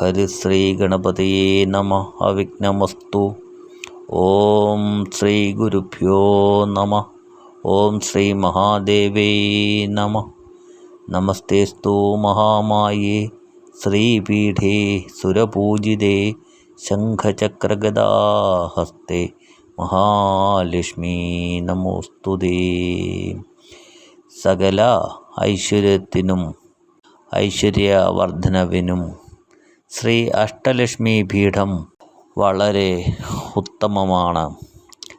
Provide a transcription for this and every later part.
ഹരിശ്രീ ഗണപതയേ നമ. അവിഘ്നമസ്തു. ഓം ശ്രീ ഗുരുഭ്യോ നമ. ഓം ശ്രീ മഹാദേവേ നമ. നമസ്തേസ്തു മഹാമായേ. ശ്രീപീഠേ സുരപൂജിതേ. ശംഖചക്രഗദാഹസ്തേ. മഹാലക്ഷ്മി നമോസ്തുതേ സകല ഐശ്വര്യത്തിനും ഐശ്വര്യവർദ്ധനവിനും ശ്രീ അഷ്ടലക്ഷ്മി പീഠം വളരെ ഉത്തമമാണ്.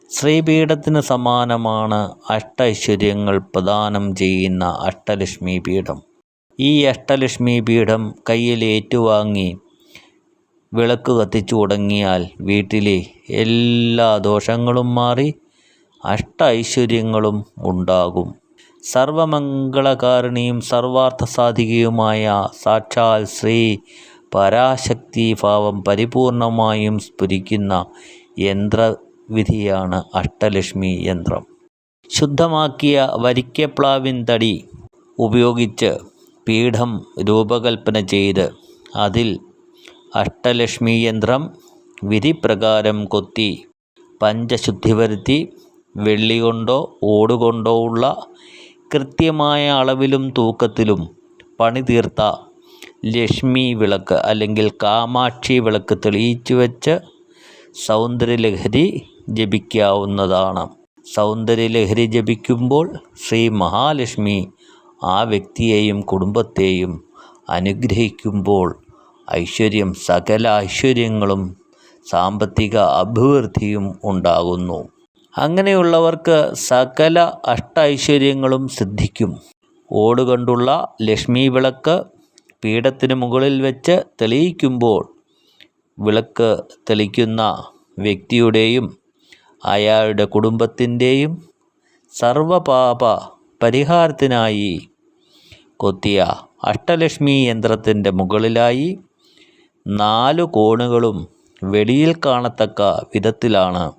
ശ്രീപീഠത്തിന് സമാനമാണ് അഷ്ടൈശ്വര്യങ്ങൾ പ്രദാനം ചെയ്യുന്ന അഷ്ടലക്ഷ്മി പീഠം. ഈ അഷ്ടലക്ഷ്മി പീഠം കയ്യിൽ ഏറ്റുവാങ്ങി വിളക്ക് കത്തിച്ചു തുടങ്ങിയാൽ വീട്ടിലെ എല്ലാ ദോഷങ്ങളും മാറി അഷ്ട ഐശ്വര്യങ്ങളും ഉണ്ടാകും. സർവമംഗളകാരണിയും സർവാർത്ഥ സാധികയുമായ സാക്ഷാൽ ശ്രീ പരാശക്തി ഭാവം പരിപൂർണമായും സ്ഫുരിക്കുന്ന യന്ത്രവിധിയാണ് അഷ്ടലക്ഷ്മി യന്ത്രം. ശുദ്ധമാക്കിയ വരിക്കപ്ലാവിൻ തടി ഉപയോഗിച്ച് പീഠം രൂപകൽപ്പന ചെയ്ത് അതിൽ അഷ്ടലക്ഷ്മി യന്ത്രം വിധിപ്രകാരം കൊത്തി പഞ്ചശുദ്ധി വരുത്തി വെള്ളി കൊണ്ടോ ഓടുകൊണ്ടോ ഉള്ള കൃത്യമായ അളവിലും തൂക്കത്തിലും പണി തീർത്ത ലക്ഷ്മി വിളക്ക് അല്ലെങ്കിൽ കാമാക്ഷി വിളക്ക് തെളിയിച്ചു വെച്ച് സൗന്ദര്യലഹരി ജപിക്കാവുന്നതാണ്. സൗന്ദര്യലഹരി ജപിക്കുമ്പോൾ ശ്രീ മഹാലക്ഷ്മി ആ വ്യക്തിയെയും കുടുംബത്തെയും അനുഗ്രഹിക്കുമ്പോൾ ഐശ്വര്യം സകല ഐശ്വര്യങ്ങളും സാമ്പത്തിക അഭിവൃദ്ധിയും ഉണ്ടാകുന്നു. അങ്ങനെയുള്ളവർക്ക് സകല അഷ്ട ഐശ്വര്യങ്ങളും സിദ്ധിക്കും. ഓടുകണ്ടുള്ള ലക്ഷ്മി വിളക്ക് പീഠത്തിന് മുകളിൽ വെച്ച് തെളിയിക്കുമ്പോൾ വിളക്ക് തെളിക്കുന്ന വ്യക്തിയുടെയും അയാളുടെ കുടുംബത്തിന്റെയും സർവപാപ പരിഹാരത്തിനായി കൊത്തിയ അഷ്ടലക്ഷ്മി യന്ത്രത്തിന്റെ മുകളിലായി നാലു കോണുകളും വെളിയിൽ കാണത്തക്ക വിധത്തിലാണ്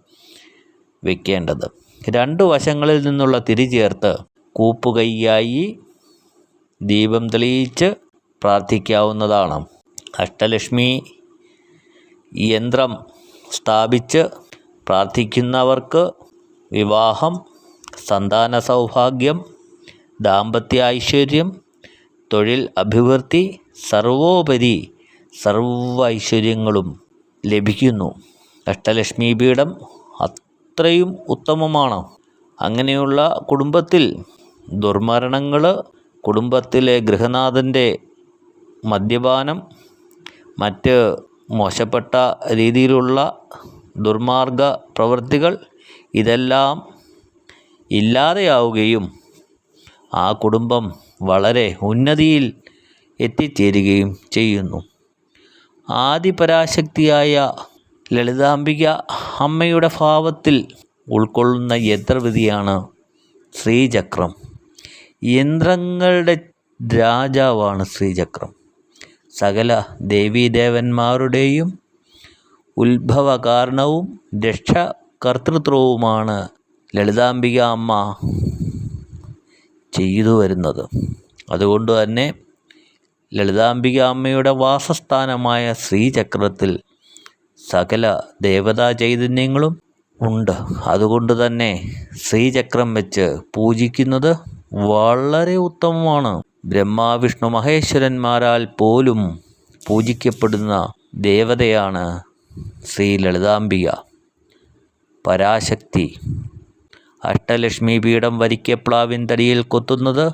വെക്കേണ്ടത്. രണ്ടു വശങ്ങളിൽ നിന്നുള്ള തിരി ചേർത്ത് കൂപ്പുകൈയായി ദീപം തെളിയിച്ച് പ്രാർത്ഥിക്കാവുന്നതാണ്. അഷ്ടലക്ഷ്മി യന്ത്രം സ്ഥാപിച്ച് പ്രാർത്ഥിക്കുന്നവർക്ക് വിവാഹം സന്താന സൗഭാഗ്യം ദാമ്പത്യ ഐശ്വര്യം തൊഴിൽ അഭിവൃദ്ധി സർവോപരി സർവ ഐശ്വര്യങ്ങളും ലഭിക്കുന്നു. അഷ്ടലക്ഷ്മി പീഠം അത്രയും ഉത്തമമാണ്. അങ്ങനെയുള്ള കുടുംബത്തിൽ ദുർമരണങ്ങൾ കുടുംബത്തിലെ ഗൃഹനാഥന്റെ മദ്യപാനം മറ്റ് മോശപ്പെട്ട രീതിയിലുള്ള ദുർമാർഗ പ്രവൃത്തികൾ ഇതെല്ലാം ഇല്ലാതെയാവുകയും ആ കുടുംബം വളരെ ഉന്നതിയിൽ എത്തിച്ചേരുകയും ചെയ്യുന്നു. ആദിപരാശക്തിയായ ലളിതാംബിക അമ്മയുടെ ഭാവത്തിൽ ഉൾക്കൊള്ളുന്ന യന്ത്രവിധിയാണ് ശ്രീചക്രം. യന്ത്രങ്ങളുടെ രാജാവാണ് ശ്രീചക്രം. സകല ദേവീദേവന്മാരുടെയും ഉത്ഭവ കാരണവും രക്ഷകർത്തൃത്വവുമാണ് ലളിതാംബിക അമ്മ ചെയ്തു വരുന്നത്. അതുകൊണ്ട് തന്നെ ലളിതാംബിക അമ്മയുടെ വാസസ്ഥാനമായ ശ്രീചക്രത്തിൽ സകല ദേവതാ ചൈതന്യങ്ങളും ഉണ്ട്. അതുകൊണ്ട് തന്നെ ശ്രീചക്രം വെച്ച് പൂജിക്കുന്നത് വളരെ ഉത്തമമാണ്. ബ്രഹ്മാവിഷ്ണു മഹേശ്വരന്മാരാൽ പോലും പൂജിക്കപ്പെടുന്ന ദേവതയാണ് ശ്രീ ലളിതാംബിക. പരാശക്തി. അഷ്ടലക്ഷ്മി പീഠം വരിക്കപ്ലാവിൻ തടിയിൽ കൊത്തുന്നത്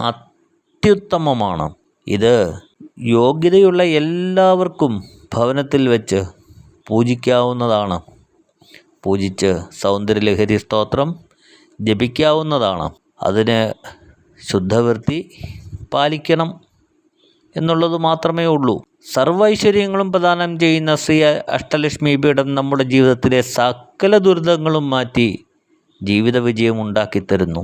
അത്യുത്തമമാണ്. ഇത് യോഗ്യതയുള്ള എല്ലാവർക്കും ഭവനത്തിൽ വെച്ച് പൂജിക്കാവുന്നതാണ്. പൂജിച്ച് സൗന്ദര്യലഹരി സ്തോത്രം ജപിക്കാവുന്നതാണ്. അതിന് ശുദ്ധവൃത്തി പാലിക്കണം എന്നുള്ളത് മാത്രമേ ഉള്ളൂ. സർവൈശ്വര്യങ്ങളും പ്രദാനം ചെയ്യുന്ന ശ്രീ അഷ്ടലക്ഷ്മി പീഠം നമ്മുടെ ജീവിതത്തിലെ സകല ദുരിതങ്ങളും മാറ്റി ജീവിത വിജയം ഉണ്ടാക്കി തരുന്നു